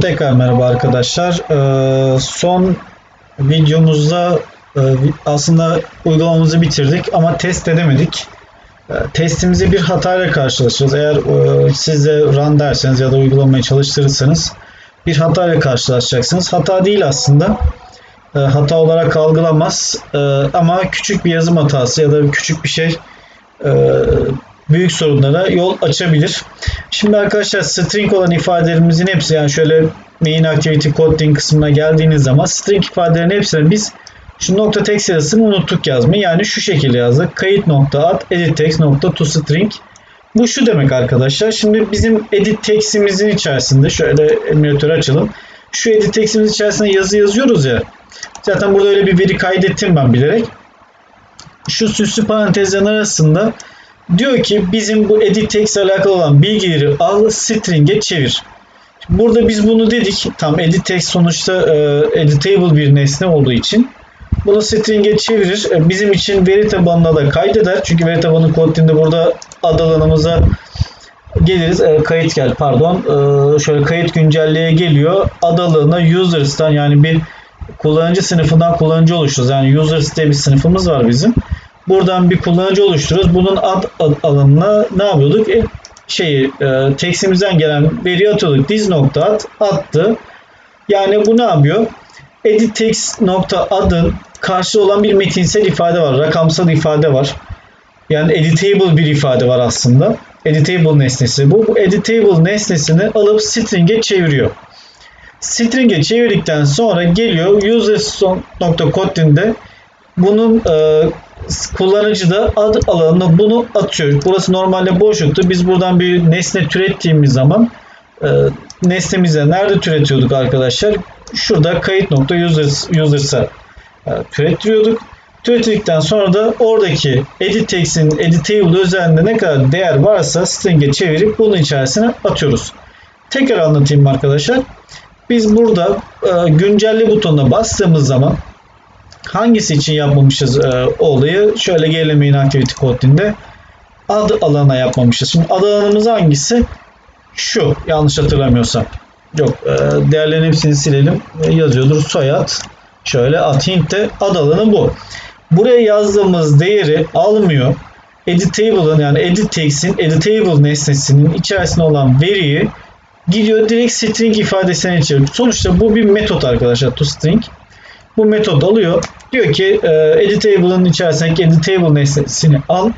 Tekrar merhaba arkadaşlar. Ee, son videomuzda e, aslında uygulamamızı bitirdik ama test edemedik. Ee, Testimize bir hatayla karşılaşacağız. Eğer e, siz de run derseniz ya da uygulamayı çalıştırırsanız bir hatayla karşılaşacaksınız. Hata değil aslında. Ee, Hata olarak algılamaz ama küçük bir yazım hatası ya da küçük bir şey e, büyük sorunlara yol açabilir. Şimdi arkadaşlar string olan ifadelerimizin hepsi yani şöyle main activity coding kısmına geldiğiniz zaman string ifadelerin hepsine biz şu nokta text yazısını unuttuk yazmayı. Yani şu şekilde yazdık. Kayıt nokta at edit text nokta to string. Bu şu demek arkadaşlar. Şimdi bizim edit text'imizin içerisinde şöyle emülatörü açalım. Şu edit text'imizin içerisinde yazı yazıyoruz ya. Zaten burada öyle bir veri kaydettim ben bilerek. Şu süslü parantezlerin arasında Diyor ki bizim bu edit text alakalı olan bilgileri al string'e çevir. Burada biz bunu dedik. Tam edit text sonuçta e, editable bir nesne olduğu için bunu string'e çevirir. E, bizim için veri tabanına da kaydeder. Çünkü veri tabanı kod dilinde burada ad alanımıza geliriz. E, kayıt gel pardon. E, şöyle kayıt güncelleye geliyor. Ad alanına users'tan yani bir kullanıcı sınıfından kullanıcı oluştururuz. Yani users diye bir sınıfımız var bizim. Buradan bir kullanıcı oluşturuyoruz. Bunun ad, alanına ne yapıyorduk? E, şeyi e, textimizden gelen veriyi atıyorduk. Diz nokta at attı. Yani bu ne yapıyor? Edit text nokta adın karşı olan bir metinsel ifade var. Rakamsal ifade var. Yani editable bir ifade var aslında. Editable nesnesi bu. Bu editable nesnesini alıp string'e çeviriyor. String'e çevirdikten sonra geliyor users.coding'de bunun e, kullanıcı da ad alanına bunu atıyor. Burası normalde boşluktu. Biz buradan bir nesne türettiğimiz zaman e, nesnemize nerede türetiyorduk arkadaşlar? Şurada kayıt nokta users, users'a e, türettiriyorduk. Türettikten sonra da oradaki edit text'in editable özelliğinde ne kadar değer varsa string'e çevirip bunun içerisine atıyoruz. Tekrar anlatayım arkadaşlar. Biz burada e, güncelle butonuna bastığımız zaman hangisi için yapmamışız e, olayı? Şöyle gelemeyin activity coding'de ad alana yapmamışız. Şimdi ad alanımız hangisi? Şu yanlış hatırlamıyorsam. Yok e, değerlerin hepsini silelim. E, yazıyordur soyad. Şöyle at hint'te ad alanı bu. Buraya yazdığımız değeri almıyor. Editable'ın yani edit text'in editable nesnesinin içerisinde olan veriyi gidiyor direkt string ifadesine çeviriyor. Sonuçta bu bir metot arkadaşlar toString. Bu metot alıyor. Diyor ki editable'ın içerisindeki editable nesnesini al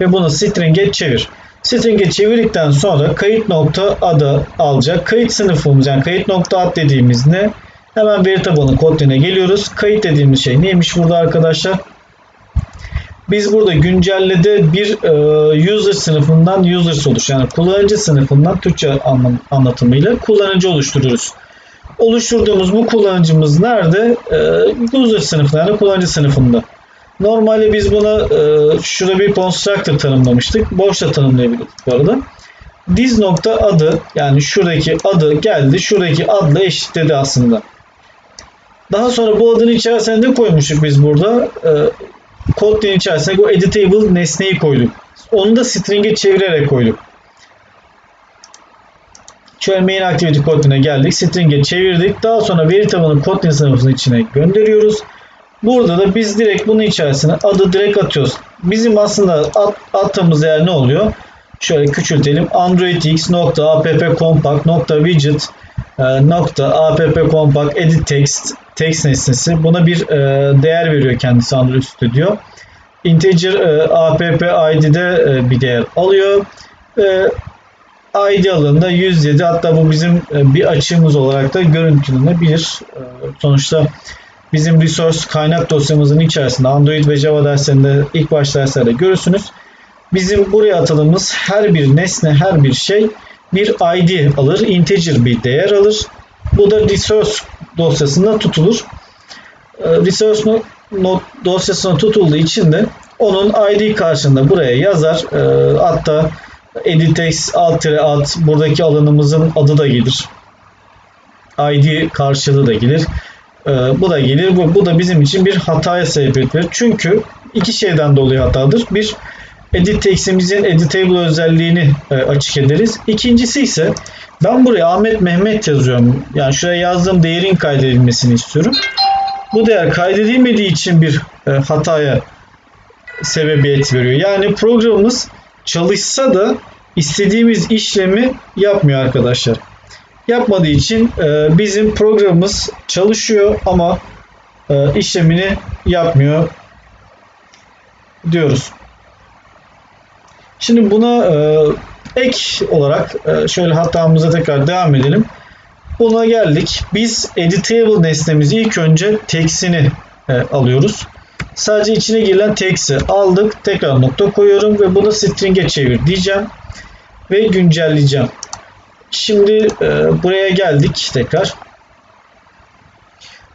ve bunu string'e çevir. String'e çevirdikten sonra kayıt nokta adı alacak. Kayıt sınıfımız yani kayıt nokta ad dediğimiz ne? Hemen veri tabanı kodine geliyoruz. Kayıt dediğimiz şey neymiş burada arkadaşlar? Biz burada güncellede bir e, user sınıfından user oluş yani kullanıcı sınıfından Türkçe anlatımıyla kullanıcı oluşturuyoruz. Oluşturduğumuz bu kullanıcımız nerede? E, user sınıfında kullanıcı sınıfında. Normalde biz buna e, şurada bir constructor tanımlamıştık. Boşta tanımlayabilirdik bu arada. Diz nokta adı yani şuradaki adı geldi. Şuradaki adla eşitledi aslında. Daha sonra bu adın içerisine ne koymuştuk biz burada? E, kod dilinin içerisine bu editable nesneyi koyduk. Onu da string'e çevirerek koyduk. Şöyle main activity kodine geldik. String'e çevirdik. Daha sonra veri tabanı dili sınıfının içine gönderiyoruz. Burada da biz direkt bunun içerisine adı direkt atıyoruz. Bizim aslında at, attığımız yer ne oluyor? Şöyle küçültelim. Android X nokta app e, compact edit text text nesnesi. Buna bir e, değer veriyor kendisi Android Studio. Integer e, app id'de e, bir değer alıyor. E, ID alanında 107 hatta bu bizim e, bir açığımız olarak da görüntülenebilir. E, sonuçta bizim resource kaynak dosyamızın içerisinde Android ve Java derslerinde ilk baş derslerde görürsünüz. Bizim buraya atadığımız her bir nesne, her bir şey bir ID alır, integer bir değer alır. Bu da resource dosyasında tutulur. E, resource dosyasına tutulduğu için de onun ID karşında buraya yazar. Hatta editex alt ad buradaki alanımızın adı da gelir. ID karşılığı da gelir. Ee, bu da gelir. Bu, bu da bizim için bir hataya sebebiyet verir. Çünkü iki şeyden dolayı hatadır. Bir edit textimizin editable özelliğini e, açık ederiz. İkincisi ise ben buraya Ahmet Mehmet yazıyorum. Yani şuraya yazdığım değerin kaydedilmesini istiyorum. Bu değer kaydedilmediği için bir e, hataya sebebiyet veriyor. Yani programımız çalışsa da istediğimiz işlemi yapmıyor arkadaşlar. Yapmadığı için e, bizim programımız çalışıyor ama e, işlemini yapmıyor diyoruz. Şimdi buna e, ek olarak e, şöyle hatamıza tekrar devam edelim. Buna geldik. Biz editable nesnemizi ilk önce text'ini e, alıyoruz. Sadece içine girilen text'i aldık. Tekrar nokta koyuyorum ve bunu string'e çevir diyeceğim. Ve güncelleyeceğim. Şimdi e, buraya geldik tekrar.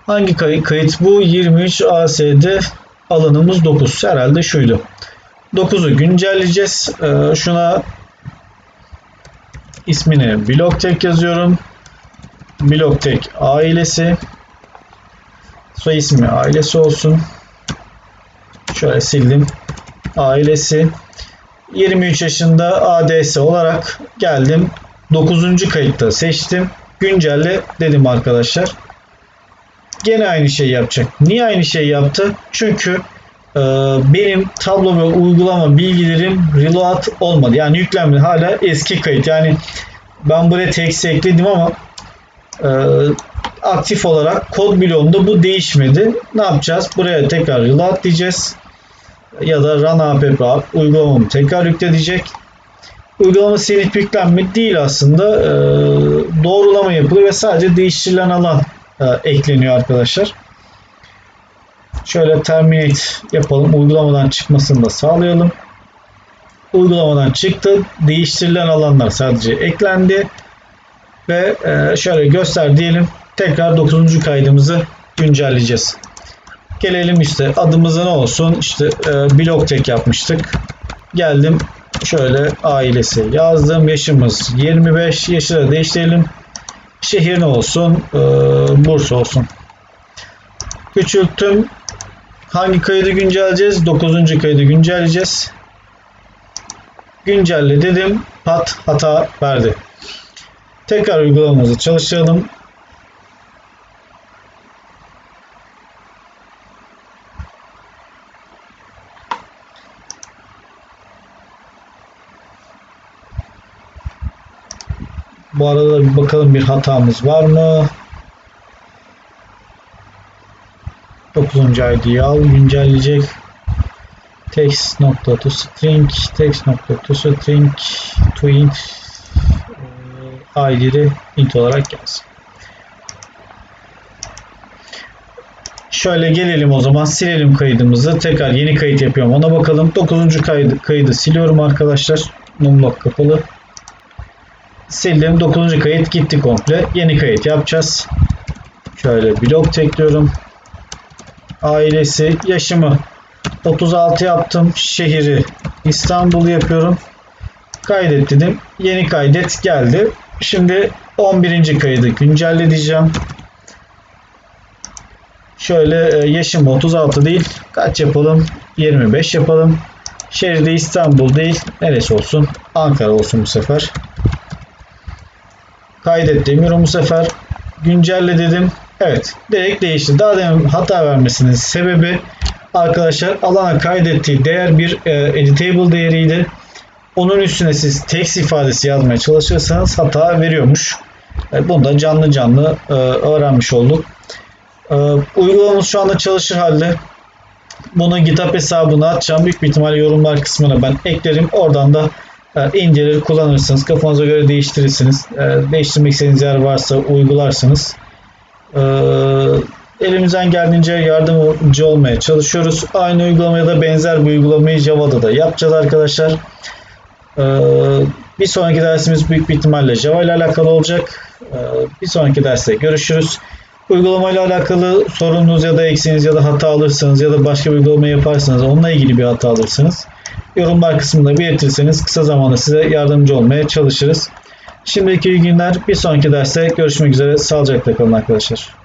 Hangi kayıt? Kayıt bu 23 ASD alanımız 9. Herhalde şuydu. 9'u güncelleyeceğiz. E, şuna ismini BlockTech yazıyorum. BlockTech ailesi. Soy ismi ailesi olsun. Şöyle sildim. Ailesi. 23 yaşında ADS olarak geldim. 9. kayıtta seçtim. Güncelle dedim arkadaşlar. Gene aynı şeyi yapacak. Niye aynı şeyi yaptı? Çünkü e, benim tablo ve uygulama bilgilerim reload olmadı. Yani yüklenmedi. Hala eski kayıt. Yani ben buraya text ekledim ama e, aktif olarak kod bloğunda bu değişmedi. Ne yapacağız? Buraya tekrar reload diyeceğiz. Ya da run app uygulamamı tekrar yükle diyecek. Uygulama silip yüklenme değil aslında. E, doğrulama yapılıyor ve sadece değiştirilen alan e, ekleniyor arkadaşlar. Şöyle terminate yapalım. Uygulamadan çıkmasını da sağlayalım. Uygulamadan çıktı. Değiştirilen alanlar sadece eklendi. Ve e, şöyle göster diyelim. Tekrar 9. kaydımızı güncelleyeceğiz. Gelelim işte adımıza ne olsun? İşte e, blok tek yapmıştık. Geldim şöyle ailesi yazdım. Yaşımız 25. Yaşı da değiştirelim. Şehir ne olsun? E, Bursa olsun. Küçülttüm. Hangi kaydı güncelleyeceğiz? 9. kaydı güncelleyeceğiz. Güncelle dedim. Pat hata verdi. Tekrar uygulamamızı çalıştıralım. Bu arada bir bakalım bir hatamız var mı? 9. ID'yi al güncelleyecek. Text nokta to string text nokta to string to int e, ID'leri int olarak gelsin. Şöyle gelelim o zaman silelim kaydımızı. Tekrar yeni kayıt yapıyorum. Ona bakalım. 9. kaydı, kaydı siliyorum arkadaşlar. Numlock kapalı. Sildim. 9. kayıt gitti komple. Yeni kayıt yapacağız. Şöyle blok tekliyorum. Ailesi, yaşımı 36 yaptım. Şehri İstanbul yapıyorum. Kaydet dedim. Yeni kaydet geldi. Şimdi 11. kaydı güncelle diyeceğim. Şöyle e, yaşım 36 değil. Kaç yapalım? 25 yapalım. Şehirde İstanbul değil. Neresi olsun? Ankara olsun bu sefer. Kaydet demiyorum bu sefer. Güncelle dedim. Evet. Direkt değişti. Daha demin hata vermesinin sebebi arkadaşlar alana kaydettiği değer bir e, editable değeriydi. Onun üstüne siz text ifadesi yazmaya çalışırsanız hata veriyormuş. E, bunu da canlı canlı e, öğrenmiş olduk. E, uygulamamız şu anda çalışır halde. Bunu GitHub hesabına atacağım. Büyük bir ihtimalle yorumlar kısmına ben eklerim. Oradan da e, indirir kullanırsınız. Kafanıza göre değiştirirsiniz. E, değiştirmek istediğiniz yer varsa uygularsınız. E, elimizden geldiğince yardımcı olmaya çalışıyoruz. Aynı uygulamaya da benzer bir uygulamayı Java'da da yapacağız arkadaşlar. Bir sonraki dersimiz büyük bir ihtimalle Java ile alakalı olacak. Bir sonraki derste görüşürüz. Uygulamayla alakalı sorununuz ya da eksiğiniz ya da hata alırsanız ya da başka bir uygulama yaparsanız onunla ilgili bir hata alırsanız yorumlar kısmında belirtirseniz kısa zamanda size yardımcı olmaya çalışırız. Şimdiki günler. Bir sonraki derste görüşmek üzere. Sağlıcakla kalın arkadaşlar.